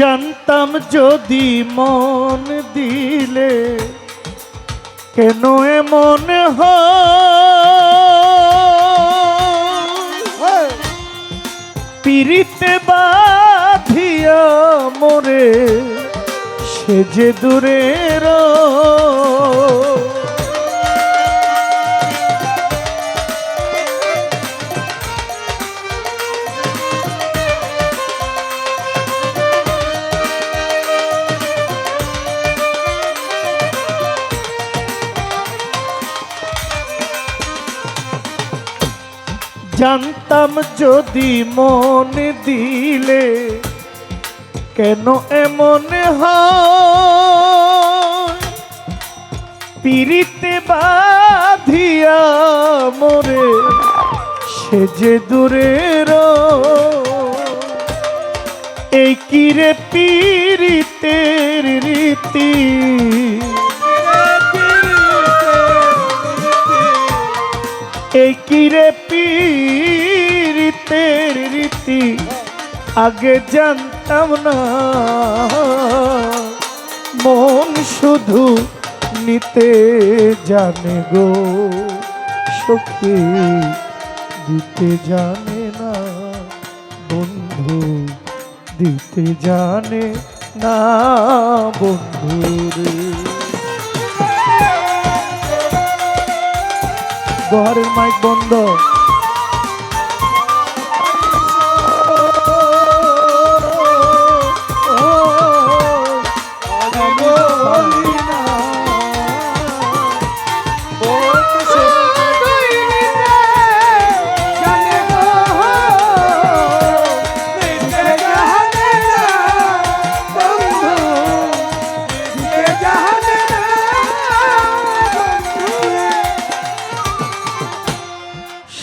জানতাম যদি মন দিলে কেন এমন পিরিতে বাধিয়া মোরে সে যে দূরের জানতাম যদি মন দিলে, কেন এমন পিরিতে বাধিয়া মোরে সে যে দূরের। এই কিরে পীড়িতের রীতি? আগে জানতাম না। মন শুধু নিতে জানে গো, সখী দিতে জানে না, বন্ধু দিতে জানে না, বন্ধু ঘরের মাইক বন্ধ।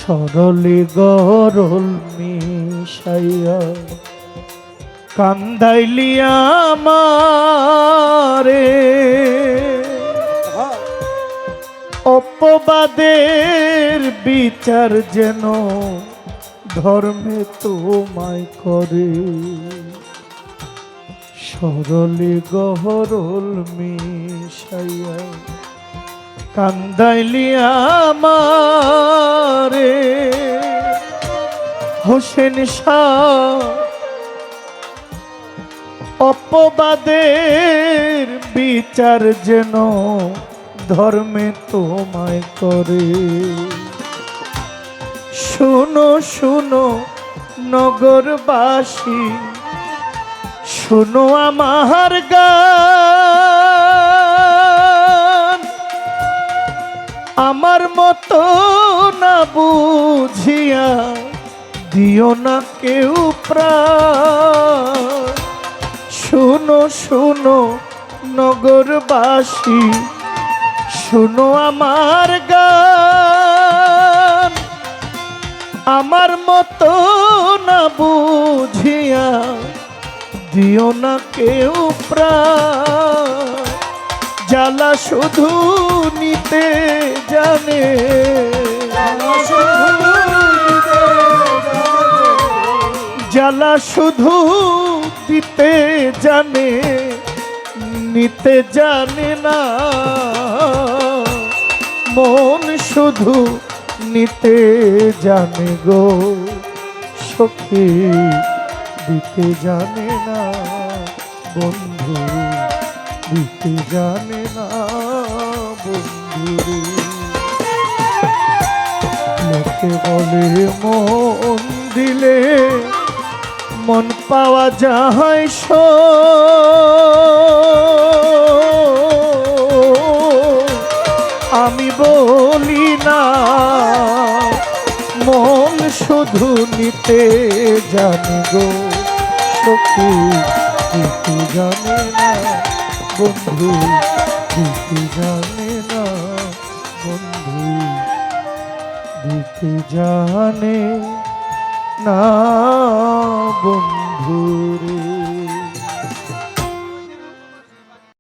সরলে গরল মিশাইয়া কান্দাইলি আমারে। অপবাদের বিচার যেন ধর্মে তোমায় করে। সরলে গহরল মিশাইয়া কান্দাইলি আমারে। হোসেন শাহ, অপবাদের বিচার যেন ধর্মে তোমায় করে। শুনো শুনো নগরবাসী, শুনো আমার গান। আমার মতো না বুঝিয়া দিও না কেউ শুনো শুনো, নগরবাসী, শুনো আমার গান। আমার মতো না বুঝিয়া দিও না কেউ প্রাণ। জ্বালা শুধু নিতে জানে। জ্বালা শুধু দিতে জানে নিতে জানে না। মন শুধু নিতে জানে গো সখী দিতে জানে না। বন্ধু দিতে জানে না বন্ধু লোকে বলে, মন দিলে মন পাওয়া যায় সো আমি বলি, না, মন শুধু নিতে জানে গো সখী জানে না। বন্ধু দিতে জানে না বন্ধু দিতে জানে না বন্ধু রে।